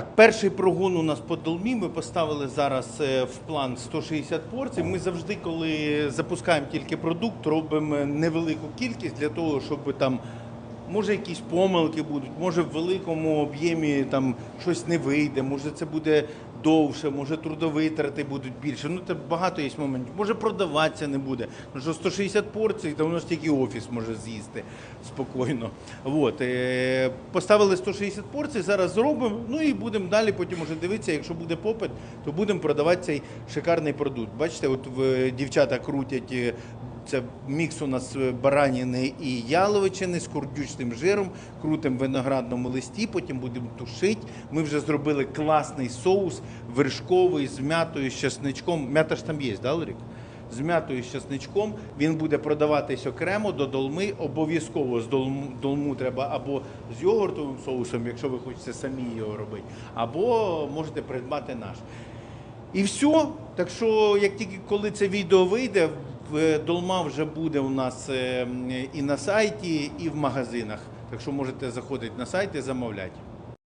Перший прогон у нас по долмі. Ми поставили зараз е, в план 160 порцій. Ми завжди, коли запускаємо тільки продукт, робимо невелику кількість для того, щоб там. Може, якісь помилки будуть, може в великому об'ємі там щось не вийде, може це буде довше, може трудовитрати будуть більше. Ну це багато є моментів. Може продаватися не буде. Ну що 160 порцій, то воно ж тільки офіс може з'їсти спокійно. От, е, поставили 160 порцій, зараз зробимо. Ну і будемо далі. Потім уже дивитися. Якщо буде попит, то будемо продавати цей шикарний продукт. Бачите, от дівчата крутять. Це мікс у нас е, бараніни і яловичини з курдючним жиром, крутим виноградному листі, потім будемо тушити. Ми вже зробили класний соус вершковий з м'ятою, з чесничком. М'ята ж там є, да, Ларік? З м'ятою з чесничком. Він буде продаватись окремо до долми. Обов'язково з долму, долму треба або з йогуртовим соусом, якщо ви хочете самі його робити, або можете придбати наш. І все. Так що, як тільки коли це відео вийде, долма вже буде у нас е, і на сайті, і в магазинах. Так що можете заходити на сайт і замовляти.